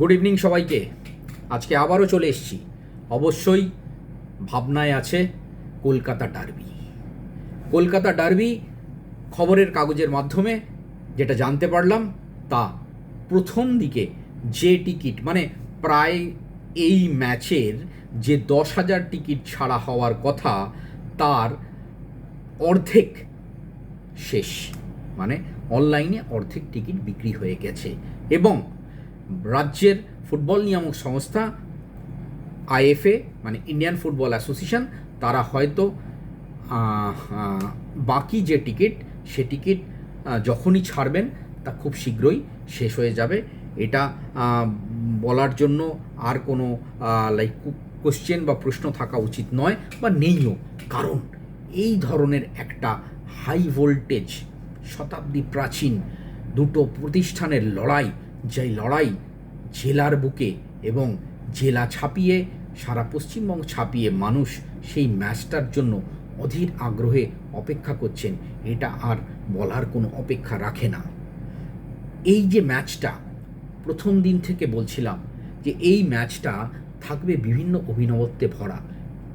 Good evening সবাইকে। আজকে আবারও চলে এসছি। অবশ্যই ভাবনায় আছে কলকাতা ডার্বি কলকাতা ডার্বি খবরের কাগজের মাধ্যমে যেটা জানতে পারলাম, তা প্রথম দিকে যে টিকিট মানে প্রায় এই ম্যাচের যে দশ হাজার টিকিট ছাড়া হওয়ার কথা, তার অর্ধেক শেষ। মানে অনলাইনে অর্ধেক টিকিট বিক্রি হয়ে গেছে। এবং রাজ্যের ফুটবল নিয়ামক সংস্থা, আইএফএ মানে ইন্ডিয়ান ফুটবল অ্যাসোসিয়েশন, তারা হয়তো বাকি যে টিকিট, সে টিকিট যখনই ছাড়বেন, তা খুব শীঘ্রই শেষ হয়ে যাবে। এটা বলার জন্য আর কোনো লাইক কোশ্চেন বা প্রশ্ন থাকা উচিত নয় বা নেইও। কারণ এই ধরনের একটা হাই ভোল্টেজ শতাব্দী প্রাচীন দুটো প্রতিষ্ঠানের লড়াই যেই লড়াই, জেলার বুকে এবং জেলা ছাপিয়ে, সারা পশ্চিমবঙ্গ ছাপিয়ে মানুষ সেই ম্যাচটার জন্য অধীর আগ্রহে অপেক্ষা করছেন, এটা আর বলার কোনো অপেক্ষা রাখে না। এই যে ম্যাচটা, প্রথম দিন থেকে বলছিলাম যে এই ম্যাচটা থাকবে বিভিন্ন অভিনবত্বে ভরা।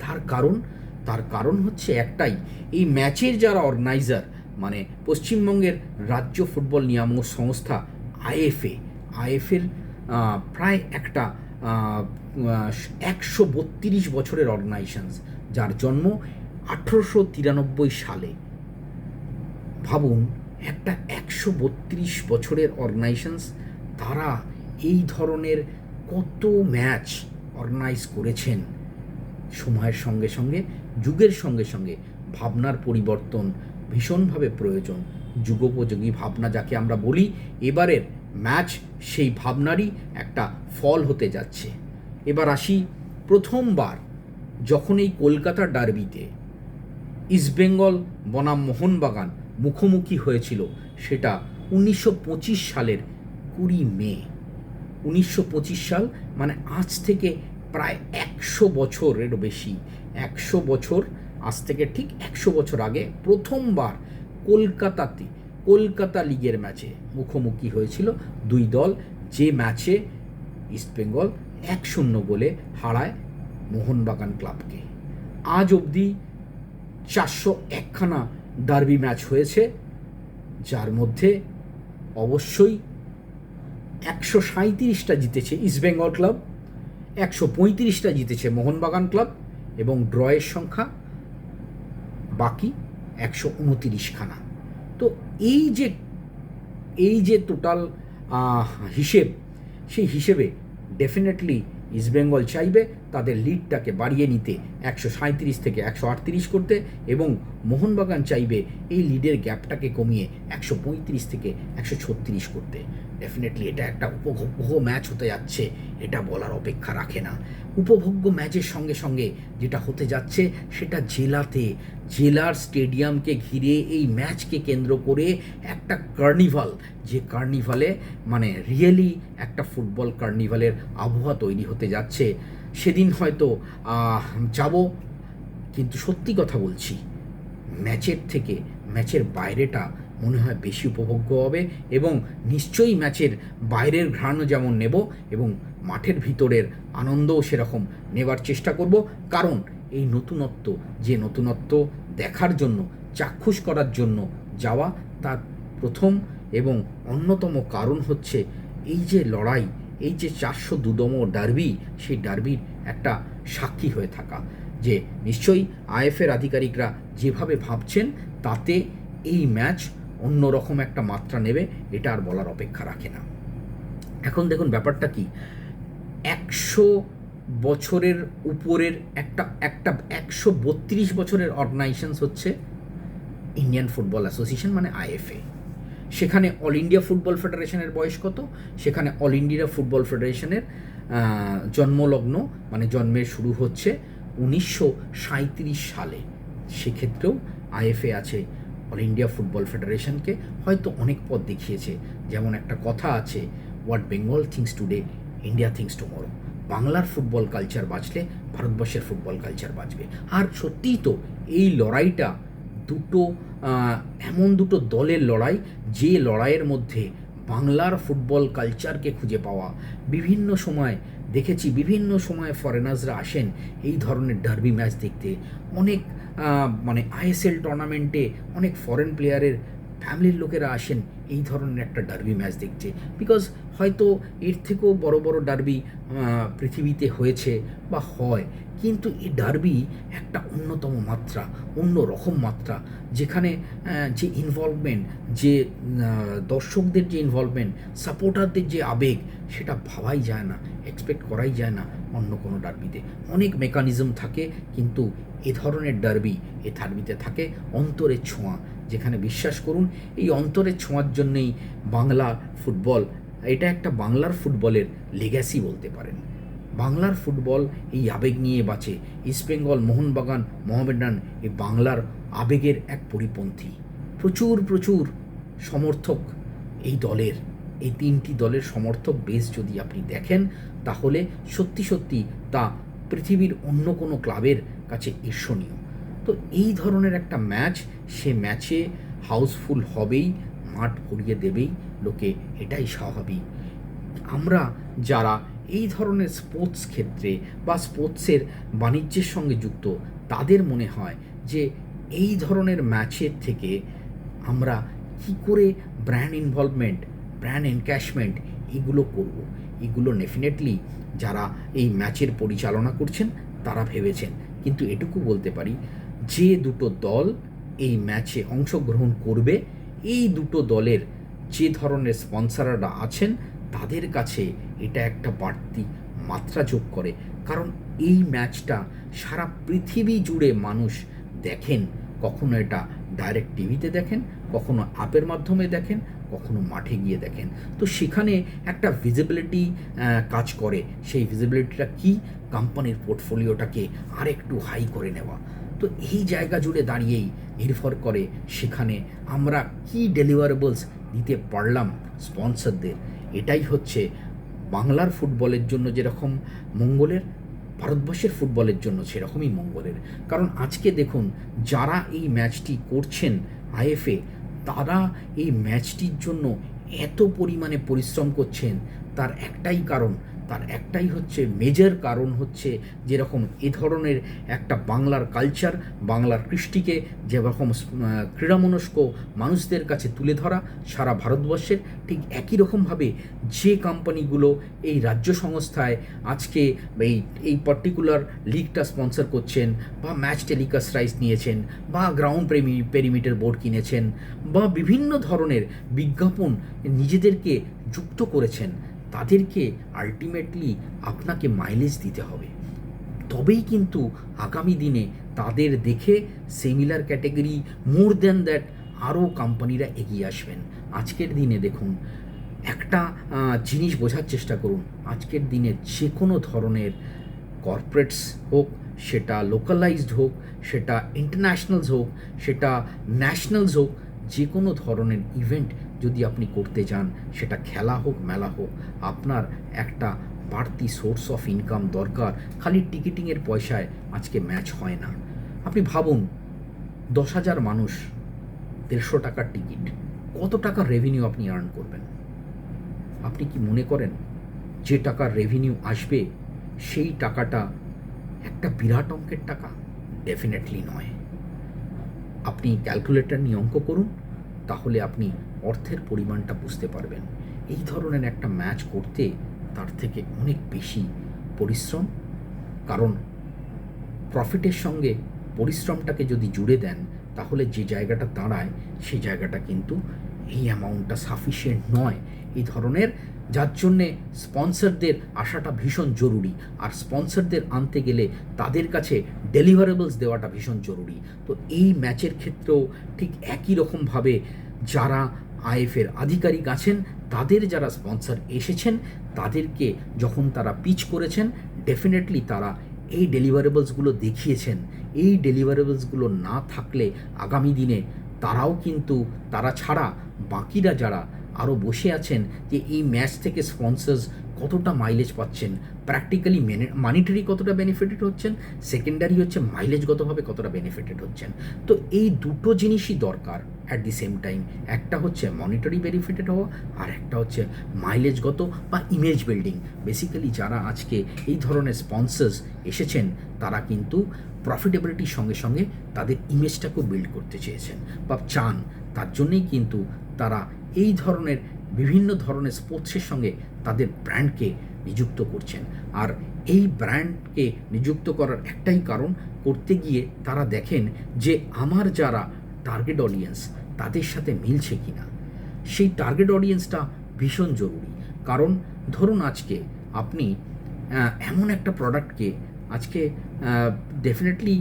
তার কারণ তার কারণ হচ্ছে একটাই, এই ম্যাচের যারা অর্গানাইজার মানে পশ্চিমবঙ্গের রাজ্য ফুটবল নিয়ামক সংস্থা, আইএফএ আইএফের প্রায় একটা একশো বত্রিশ বছরের অর্গানাইজেশনস যার জন্ম আঠেরোশো তিরানব্বই সালে। ভাবুন, একটা একশো বত্রিশ বছরের অর্গানাইজেশনস তারা এই ধরনের কত ম্যাচ অর্গানাইজ করেছেন। সময়ের সঙ্গে সঙ্গে, যুগের সঙ্গে সঙ্গে, ভাবনার পরিবর্তন ভীষণভাবে প্রয়োজন। যুগোপযোগী ভাবনা যাকে আমরা বলি, এবারের ম্যাচ, সেই ভাবনারই একটা ফল হতে যাচ্ছে। এবার আসি প্রথমবার যখন এই কলকাতা ডার্বিতে ইস্টবেঙ্গল বনাম মোহনবাগান মুখোমুখি হয়েছিল, সেটা উনিশশো পঁচিশ সালের কুড়ি মে। উনিশশো পঁচিশ সাল মানে আজ থেকে প্রায় একশো বছরেরও বেশি, একশো বছর, আজ থেকে ঠিক একশো বছর আগে প্রথমবার কলকাতাতে কলকাতা লিগের ম্যাচে মুখোমুখি হয়েছিল দুই দল। যে ম্যাচে ইস্টবেঙ্গল এক শূন্য গোলে হারায় মোহনবাগান ক্লাবকে। আজ অবধি চারশো একখানা ডার্বি ম্যাচ হয়েছে, যার মধ্যে অবশ্যই একশো সাঁইত্রিশটা জিতেছে ইস্টবেঙ্গল ক্লাব, একশো পঁয়ত্রিশটা জিতেছে মোহনবাগান ক্লাব এবং ড্রয়ের সংখ্যা বাকি একশো উনতিরিশখানা। এই যে এই যে টোটাল হিসেব, সেই হিসেবে ডেফিনেটলি ইস্টবেঙ্গল চাইবে তাদের লিডটাকে বাড়িয়ে নিতে একশো সাঁত্রিশ থেকে একশো আটত্রিশ করতে এবং মোহনবাগান চাইবে এই লিডের গ্যাপটাকে কমিয়ে একশো পঁয়ত্রিশ থেকে একশো ছত্রিশ করতে। ডেফিনেটলি এটা একটা উপভোগ্য ম্যাচ হতে যাচ্ছে, এটা বলার অপেক্ষা রাখে না। উপভোগ্য ম্যাচের সঙ্গে সঙ্গে যেটা হতে যাচ্ছে সেটা জেলাতে জেলার স্টেডিয়ামকে ঘিরে এই ম্যাচকে কেন্দ্র করে একটা কার্নিভাল, যে কার্নিভালে মানে রিয়েলি একটা ফুটবল কার্নিভালের আবহাওয়া তৈরি হতে যাচ্ছে। সেদিন হয়তো যাব, কিন্তু সত্যি কথা বলছি, ম্যাচের থেকে, ম্যাচের বাইরেটা মনে হয় বেশি উপভোগ্য হবে এবং নিশ্চয়ই ম্যাচের বাইরের ঘ্রাণও যেমন নেব এবং মাঠের ভিতরের আনন্দও সেরকম নেবার চেষ্টা করব। কারণ এই নতুনত্ব, যে নতুনত্ব দেখার জন্য, চাক্ষুষ করার জন্য যাওয়া তার প্রথম এবং অন্যতম কারণ হচ্ছে এই যে লড়াই, এই যে চারশো দুদম ডার্বি, সেই ডার্বির একটা সাক্ষী হয়ে থাকা, যে নিশ্চয়ই আইএফের আধিকারিকরা যেভাবে ভাবছেন, তাতে এই ম্যাচ অন্যরকম একটা মাত্রা নেবে, এটা আর বলার অপেক্ষা রাখে না। এখন দেখুন ব্যাপারটা কি, একশো বছরের উপরের একটা একটা একশো বত্রিশ বছরের অর্গানাইজেশনস হচ্ছে ইন্ডিয়ান ফুটবল অ্যাসোসিয়েশন মানে আইএফএ সেখানে অল ইন্ডিয়া ফুটবল ফেডারেশনের বয়স কত? সেখানে অল ইন্ডিয়া ফুটবল ফেডারেশনের জন্মলগ্ন মানে জন্মের শুরু হচ্ছে উনিশশো সাঁইত্রিশ সালে। সেক্ষেত্রেও আইএফএ আছে অল ইন্ডিয়া ফুটবল ফেডারেশনকে হয়তো অনেক পথ দেখিয়েছে। যেমন একটা কথা আছে what Bengal thinks today India thinks tomorrow বাংলার ফুটবল কালচার বাঁচলে ভারতবর্ষের ফুটবল কালচার বাঁচবে। আর সত্যিই তো এই লড়াইটা দুটো এমন দুটো দলের লড়াই, যে লড়াইয়ের মধ্যে বাংলার ফুটবল কালচারকে খুঁজে পাওয়া। বিভিন্ন সময় দেখেছি, বিভিন্ন সময় ফরেনার্সরা আসেন এই ধরনের ডার্বি ম্যাচ দেখতে। অনেক মানে আইএসএল টুর্নামেন্টে অনেক ফরেন প্লেয়ারের ফ্যামিলির লোকেরা আসেন এই ধরনের একটা ডার্বি ম্যাচ দেখতে। বিকজ হয়তো এর থেকেও বড় বড় ডার্বি পৃথিবীতে হয়েছে বা হয়। কিন্তু এই ডার্বি একটা অন্যতম মাত্রা, অন্য রকম মাত্রা। যেখানে যে ইনভলভমেন্ট যে দর্শকদের যে ইনভলভমেন্ট সাপোর্টারদের যে আবেগ, সেটা ভাবাই যায় না এক্সপেক্ট করাই যায় না অন্য কোনো ডার্বিতে। অনেক মেকানিজম থাকে, কিন্তু এ ধরনের ডার্বি এ ডার্বিতে থাকে, অন্তরের ছোঁয়া। যেখানে বিশ্বাস করুন, এই অন্তরের ছোঁয়ার জন্যেই বাংলা ফুটবল এটা একটা বাংলার ফুটবলের লেগ্যাসি বলতে পারেন। বাংলার ফুটবল এই আবেগ নিয়ে বাঁচে। ইস্টবেঙ্গল মোহনবাগান, মোহামেডান এই বাংলার আবেগের এক পরিপন্থী। প্রচুর প্রচুর সমর্থক এই দলের, এই তিনটি দলের সমর্থক বেশ যদি আপনি দেখেন, তাহলে সত্যি সত্যি তা পৃথিবীর অন্য কোনো ক্লাবের কাছে ঈর্ষণীয়। তো এই ধরনের একটা ম্যাচ সে ম্যাচে হাউসফুল হবেই। মাঠ ভরিয়ে দেবেই, লোকে এটাই স্বাভাবিক। আমরা যারা এই ধরনের স্পোর্টস ক্ষেত্রে বা স্পোর্টসের বাণিজ্যের সঙ্গে যুক্ত, তাদের মনে হয় যে এই ধরনের ম্যাচের থেকে আমরা কি করে ব্র্যান্ড ইনভলভমেন্ট ব্র্যান্ড এনক্যাশমেন্ট এগুলো করব? এগুলো ডেফিনেটলি যারা এই ম্যাচের পরিচালনা করছেন, তারা ভেবেছেন। কিন্তু এটুকু বলতে পারি, যে দুটো দল এই ম্যাচে অংশগ্রহণ করবে এই দুটো দলের যে ধরনের স্পন্সররা আছেন, তাদের কাছে এটা একটা বাড়তি মাত্রা যোগ করে। কারণ এই ম্যাচটা সারা পৃথিবী জুড়ে মানুষ দেখেন, কখনো এটা ডাইরেক্ট টিভিতে দেখেন, কখনো অ্যাপের মাধ্যমে দেখেন, কখনো মাঠে গিয়ে দেখেন। তো সেখানে একটা ভিজিবিলিটি কাজ করে। সেই ভিজিবিলিটিটা কি? কোম্পানির পোর্টফোলিওটাকে আরেকটু হাই করে নেওয়া। তো এই জায়গা জুড়ে দাঁড়িয়েই নির্ভর করে সেখানে আমরা কি ডেলিভারেবলস দিতে পারলাম স্পন্সরদের এটাই হচ্ছে বাংলার ফুটবলের জন্য যেরকম মঙ্গলের, ভারতবর্ষের ফুটবলের জন্য সেরকমই মঙ্গলের। কারণ আজকে দেখুন, যারা এই ম্যাচটি করছেন আইএফএ তারা এই ম্যাচটির জন্য এত পরিমাণে পরিশ্রম করছেন, তার একটাই কারণ তার একটাই হচ্ছে মেজর কারণ হচ্ছে যেরকম এ ধরনের একটা বাংলার কালচার বাংলার কৃষ্টিকে যেরকম ক্রীড়ামনস্ক মানুষদের কাছে তুলে ধরা সারা ভারতবর্ষের, ঠিক একই রকমভাবে যে কোম্পানিগুলো এই রাজ্য সংস্থায় আজকে এই এই পার্টিকুলার লিগটা স্পন্সর করছেন বা ম্যাচ টেলিকাস্ট রাইস নিয়েছেন বা গ্রাউন্ড প্রেমি পেরিমিটার বোর্ড কিনেছেন বা বিভিন্ন ধরনের বিজ্ঞাপন নিজেদেরকে যুক্ত করেছেন তাদেরকে আলটিমেটলি আপনাকে মাইলেজ দিতে হবে। তবেই কিন্তু আগামী দিনে তাদের দেখে similar category more than that আরও কোম্পানিরা এগিয়ে আসবেন। আজকের দিনে দেখুন, একটা জিনিস বোঝার চেষ্টা করুন। আজকের দিনে যে কোনো ধরনের কর্পোরেটস হোক, সেটা লোকালাইজড হোক, সেটা ইন্টারন্যাশনালস হোক, সেটা ন্যাশনালস হোক যে কোনো ধরনের ইভেন্ট যদি আপনি করতে যান সেটা খেলা হোক, মেলা হোক, আপনার একটা বাড়তি সোর্স অফ ইনকাম দরকার। খালি টিকিটিংয়ের পয়সায় আজকে ম্যাচ হয় না। আপনি ভাবুন, দশ হাজার মানুষ দেড়শো টাকার টিকিট কত টাকার রেভিনিউ আপনি আর্ন করবেন? আপনি কি মনে করেন, যে টাকার রেভিনিউ আসবে, সেই টাকাটা একটা বিরাট অঙ্কের টাকা? ডেফিনেটলি নয়। আপনি ক্যালকুলেটর নিয়ে অঙ্ক করুন, তাহলে আপনি অর্থের পরিমাণটা বুঝতে পারবেন। এই ধরনের একটা ম্যাচ করতে তার থেকে অনেক বেশি পরিশ্রম। কারণ প্রফিটের সঙ্গে পরিশ্রমটাকে যদি জুড়ে দেন, তাহলে যে জায়গাটা দাঁড়ায়, সেই জায়গাটা কিন্তু এই অ্যামাউন্টটা সাফিসিয়েন্ট নয়। এই ধরনের, যার জন্যে স্পন্সরদের আসাটা ভীষণ জরুরি। আর স্পন্সরদের আনতে গেলে তাদের কাছে ডেলিভারেবলস দেওয়াটা ভীষণ জরুরি। তো এই ম্যাচের ক্ষেত্রেও ঠিক একই রকমভাবে যারা আইএফের আধিকারিক আছেন, তাদের যারা স্পন্সর এসেছেন, তাদেরকে যখন তারা পিচ করেছেন ডেফিনেটলি তারা এই ডেলিভারেবলসগুলো দেখিয়েছেন। এই ডেলিভারেবলসগুলো না থাকলে আগামী দিনে তারাও কিন্তু, তারা ছাড়া বাকিরা যারা আরও বসে আছেন যে এই ম্যাচ থেকে স্পন্সার্স কতটা মাইলেজ পাচ্ছেন প্র্যাকটিক্যালি মানিটারি কতটা বেনিফিটেড হচ্ছেন সেকেন্ডারি হচ্ছে মাইলেজগতভাবে কতটা বেনিফিটেড হচ্ছেন। তো এই দুটো জিনিসই দরকার। অ্যাট দি সেম টাইম একটা হচ্ছে মনিটারি বেনিফিটেড হওয়া, আর একটা হচ্ছে মাইলেজগত বা ইমেজ বিল্ডিং বেসিক্যালি যারা আজকে এই ধরনের স্পন্সার্স এসেছেন, তারা কিন্তু প্রফিটেবিলিটির সঙ্গে সঙ্গে তাদের ইমেজটাকেও বিল্ড করতে চেয়েছেন বা চান। তার জন্যেই কিন্তু তারা এই ধরনের বিভিন্ন ধরনের স্পোর্টসের সঙ্গে তাদের ব্র্যান্ডকে নিযুক্ত করছেন। আর এই ব্র্যান্ডকে নিযুক্ত করার একটাই কারণ, করতে গিয়ে তারা দেখেন যে আমার যারা টার্গেট অডিয়েন্স তাদের সাথে মিলছে কিনা? সেই টার্গেট অডিয়েন্সটা ভীষণ জরুরি। কারণ ধরুন আজকে আপনি এমন একটা প্রোডাক্টকে আজকে ডেফিনেটলি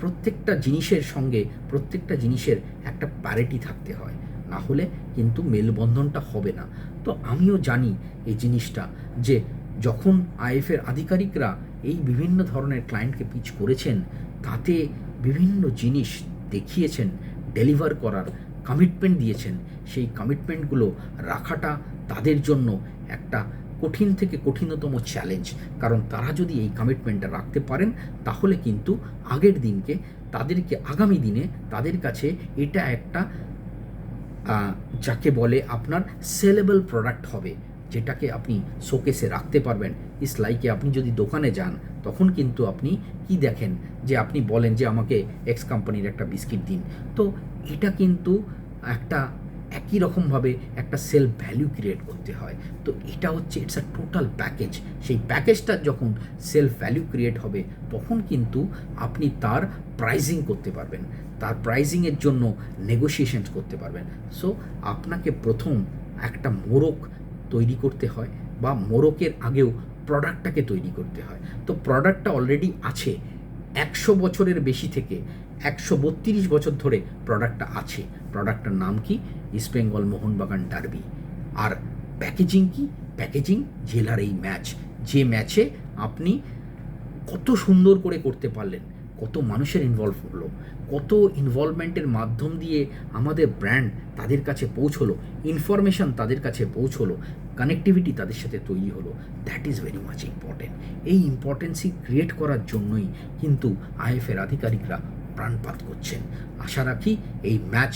প্রত্যেকটা জিনিসের সঙ্গে প্রত্যেকটা জিনিসের একটা প্যারিটি থাকতে হয়। না হলে কিন্তু মেলবন্ধনটা হবে না। তো আমিও জানি এই জিনিসটা যে যখন আইএফের আধিকারিকরা এই বিভিন্ন ধরনের ক্লায়েন্টকে পিচ করেছেন, তাতে বিভিন্ন জিনিস দেখিয়েছেন ডেলিভার করার কমিটমেন্ট দিয়েছেন, সেই কমিটমেন্টগুলো রাখাটা তাদের জন্য একটা কঠিন থেকে কঠিনতম চ্যালেঞ্জ কারণ তারা যদি এই কমিটমেন্টটা রাখতে পারেন, তাহলে কিন্তু আগের দিনকে তাদেরকে আগামী দিনে তাদের কাছে এটা একটা যাকে বলে আপনার সেলেবল প্রোডাক্ট হবে। যেটাকে আপনি শোকেসে রাখতে পারবেন। ইস লাইকে আপনি যদি দোকানে যান, তখন কিন্তু আপনি কি দেখেন? যে আপনি বলেন যে আমাকে এক্স কোম্পানির একটা বিস্কিট দিন। তো এটা কিন্তু একটা একই রকমভাবে একটা সেলফ ভ্যালু ক্রিয়েট করতে হয়। তো এটা হচ্ছে, ইটস আ টোটাল প্যাকেজ। সেই প্যাকেজটা যখন সেলফ ভ্যালু ক্রিয়েট হবে, তখন কিন্তু আপনি তার প্রাইজিং করতে পারবেন। তার প্রাইজিংয়ের জন্য নেগোসিয়েশন করতে পারবেন। সো, আপনাকে প্রথম একটা মোড়ক তৈরি করতে হয় বা মোড়কের আগেও প্রোডাক্টটাকে তৈরি করতে হয়। তো প্রোডাক্টটা অলরেডি আছে। একশো বছরের বেশি থেকে একশো বত্রিশ বছর ধরে প্রোডাক্টটা আছে। প্রোডাক্টটার নাম কি? ইস্ট বেঙ্গল মোহনবাগান ডার্বি আর প্যাকেজিং কি? প্যাকেজিং জেলার এই ম্যাচ যে ম্যাচে আপনি কত সুন্দর করে করতে পারলেন, কত মানুষের ইনভলভ হলো, কত ইনভলভমেন্টের মাধ্যম দিয়ে আমাদের ব্র্যান্ড তাদের কাছে পৌঁছলো ইনফরমেশন তাদের কাছে পৌঁছলো কানেক্টিভিটি তাদের সাথে তৈরি হলো। That is very much important এই ইম্পর্টেন্সই ক্রিয়েট করার জন্যই কিন্তু আইএফের আধিকারিকরা প্রাণপাত করছেন। আশা রাখি এই ম্যাচ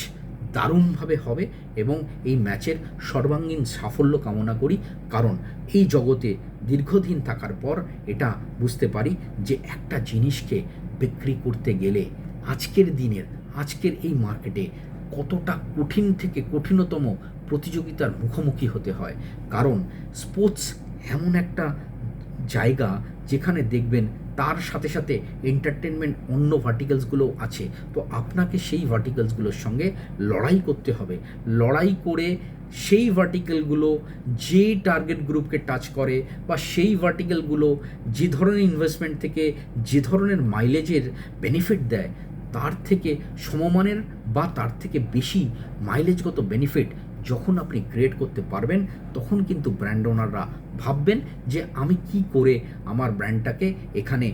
দারুণভাবে হবে এবং এই ম্যাচের সর্বাঙ্গীন সাফল্য কামনা করি। কারণ এই জগতে দীর্ঘদিন থাকার পর এটা বুঝতে পারি যে একটা জিনিসকে বিক্রি করতে গেলে আজকের দিনের, আজকের এই মার্কেটে কতটা কঠিন থেকে কঠিনতম প্রতিযোগিতার মুখোমুখি হতে হয়। কারণ স্পোর্টস এমন একটা জায়গা যেখানে দেখবেন তার সাথে সাথে এন্টারটেনমেন্ট অন্য ভার্টিকেলসগুলো আছে। তো আপনাকে সেই ভার্টিকেলসগুলোর সঙ্গে লড়াই করতে হবে। লড়াই করে সেই ভার্টিকেলগুলো যে টার্গেট গ্রুপকে টাচ করে বা সেই ভার্টিকেলগুলো যে ধরনের ইনভেস্টমেন্ট থেকে যে ধরনের মাইলেজের বেনিফিট দেয়, তার থেকে সমমানের বা তার থেকে বেশি মাইলেজগত বেনিফিট যখন আপনি ক্রিয়েট করতে পারবেন, তখন কিন্তু ব্র্যান্ড ওনাররা ভাববেন যে আমি কি করে আমার ব্র্যান্ডটাকে এখানে,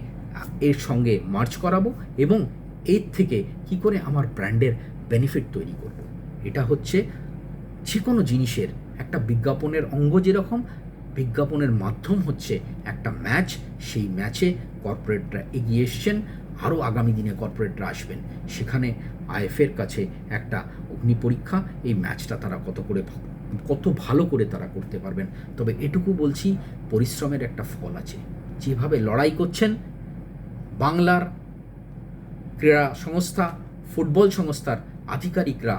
এর সঙ্গে মার্চ করাবো এবং এর থেকে কি করে আমার ব্র্যান্ডের বেনিফিট তৈরি করব। এটা হচ্ছে যে কোনো জিনিসের একটা বিজ্ঞাপনের অঙ্গ যেরকম, বিজ্ঞাপনের মাধ্যম হচ্ছে একটা ম্যাচ সেই ম্যাচে কর্পোরেটরা এগিয়ে এসছেন, আরও আগামী দিনে কর্পোরেটরা আসবেন। সেখানে আইএফের কাছে একটা অগ্নি পরীক্ষা, এই ম্যাচটা তারা কত করে কত ভালো করে তারা করতে পারবেন। তবে এটুকু বলছি, পরিশ্রমের একটা ফল আছে। যেভাবে লড়াই করছেন, বাংলার ক্রীড়া সংস্থা, ফুটবল সংস্থার আধিকারিকরা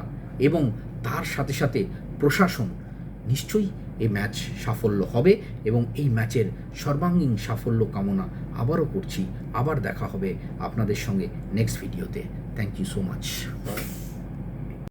এবং তার সাথে সাথে প্রশাসন, নিশ্চয়ই এই ম্যাচ সাফল্য হবে এবং এই ম্যাচের সর্বাঙ্গীন সাফল্য কামনা আবারও করছি। আবার দেখা হবে আপনাদের সঙ্গে নেক্সট ভিডিওতে থ্যাংক ইউ সো মাচ